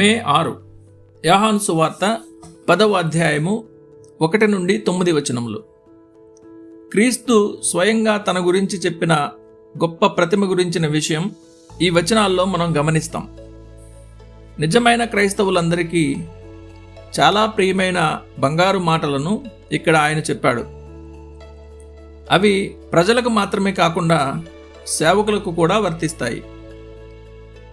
మే ఆరు. యాహాను సువార్త పదవ అధ్యాయము ఒకటి నుండి తొమ్మిది వచనములు. క్రీస్తు స్వయంగా తన గురించి చెప్పిన గొప్ప ప్రతిమ గురించిన విషయం ఈ వచనాల్లో మనం గమనిస్తాం. నిజమైన క్రైస్తవులందరికీ చాలా ప్రియమైన బంగారు మాటలను ఇక్కడ ఆయన చెప్పాడు. అవి ప్రజలకు మాత్రమే కాకుండా సేవకులకు కూడా వర్తిస్తాయి.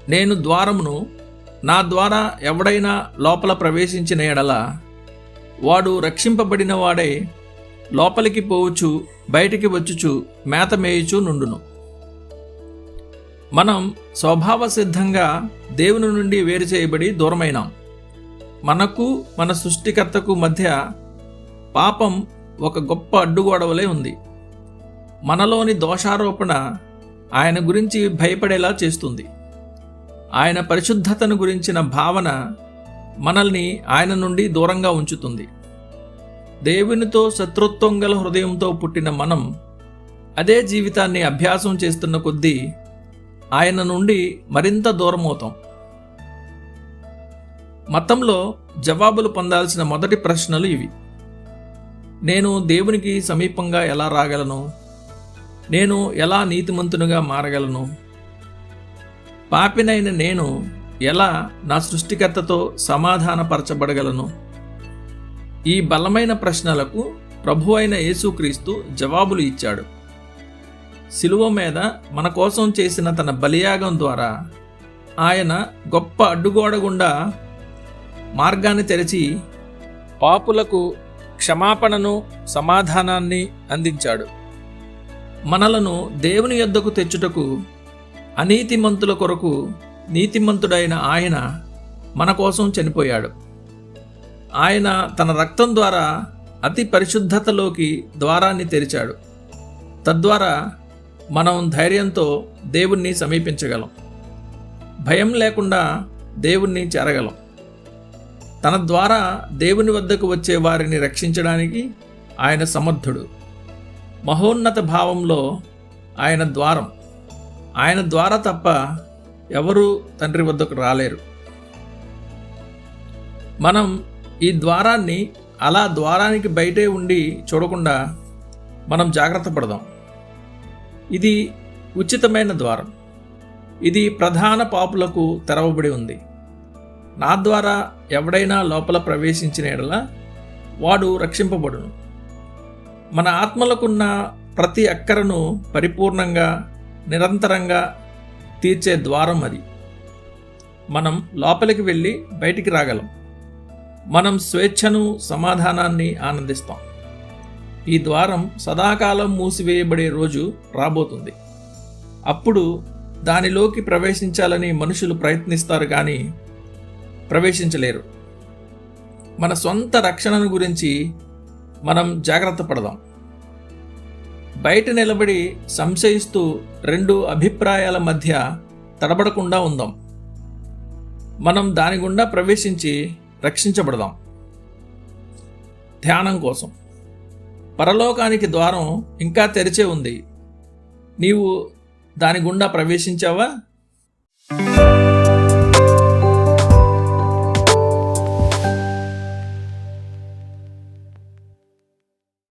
నేను ద్వారమును నా ద్వారా ఎవడైనా లోపల ప్రవేశించిన ఎడల వాడు రక్షింపబడిన వాడై లోపలికి పోవచ్చు బయటికి వచ్చుచు మేత మేయుచు నుండును. మనం స్వభావ సిద్ధంగా దేవుని నుండి వేరు చేయబడి దూరమైనాం. మనకు మన సృష్టికర్తకు మధ్య పాపం ఒక గొప్ప అడ్డుగోడవలే ఉంది. మనలోని దోషారోపణ ఆయన గురించి భయపడేలా చేస్తుంది. ఆయన పరిశుద్ధతను గురించిన భావన మనల్ని ఆయన నుండి దూరంగా ఉంచుతుంది. దేవునితో శత్రుత్వం గల హృదయంతో పుట్టిన మనం అదే జీవితాన్ని అభ్యాసం చేస్తున్న కొద్దీ ఆయన నుండి మరింత దూరమవుతాం. మతంలో జవాబులు పొందాల్సిన మొదటి ప్రశ్నలు ఇవి. నేను దేవునికి సమీపంగా ఎలా రాగలను? నేను ఎలా నీతిమంతునిగా మారగలను? పాపినైన నేను ఎలా నా సృష్టికర్తతో సమాధానపరచబడగలను? ఈ బలమైన ప్రశ్నలకు ప్రభు అయిన యేసుక్రీస్తు జవాబులు ఇచ్చాడు. శిలువ మీద మన కోసం చేసిన తన బలియాగం ద్వారా ఆయన గొప్ప అడ్డుగోడ గుండా మార్గాన్ని తెరిచి పాపులకు క్షమాపణను సమాధానాన్ని అందించాడు. మనలను దేవుని యొద్దకు తెచ్చుటకు అనీతిమంతుల కొరకు నీతిమంతుడైన ఆయన మన కోసం చనిపోయాడు. ఆయన తన రక్తం ద్వారా అతి పరిశుద్ధతలోకి ద్వారాన్ని తెరిచాడు. తద్వారా మనం ధైర్యంతో దేవుణ్ణి సమీపించగలం. భయం లేకుండా దేవుణ్ణి చేరగలం. తన ద్వారా దేవుని వద్దకు వచ్చే వారిని రక్షించడానికి ఆయన సమర్థుడు. మహోన్నత భావంలో ఆయన ద్వారం. ఆయన ద్వారా తప్ప ఎవరూ తండ్రి వద్దకు రాలేరు. మనం ఈ ద్వారాన్ని అలా ద్వారానికి బయటే ఉండి చూడకుండా మనం జాగ్రత్త పడదాం. ఇది ఉచితమైన ద్వారం. ఇది ప్రధాన పాపులకు తెరవబడి ఉంది. నా ద్వారా ఎవడైనా లోపల ప్రవేశించిన ఎడల వాడు రక్షింపబడును. మన ఆత్మలకున్న ప్రతి అక్కరను పరిపూర్ణంగా నిరంతరంగా తీర్చే ద్వారం అది. మనం లోపలికి వెళ్ళి బయటికి రాగలం. మనం స్వేచ్ఛను సమాధానాన్ని ఆనందిస్తాం. ఈ ద్వారం సదాకాలం మూసివేయబడే రోజు రాబోతుంది. అప్పుడు దానిలోకి ప్రవేశించాలని మనుషులు ప్రయత్నిస్తారు కానీ ప్రవేశించలేరు. మన సొంత రక్షణను గురించి మనం జాగ్రత్త పడదాం. బయట నిలబడి సంశయిస్తూ రెండు అభిప్రాయాల మధ్య తడబడకుండా ఉందాం. మనం దాని గుండా ప్రవేశించి రక్షించబడదాం. ధ్యానం కోసం. పరలోకానికి ద్వారం ఇంకా తెరిచే ఉంది. నీవు దాని గుండా ప్రవేశించావా?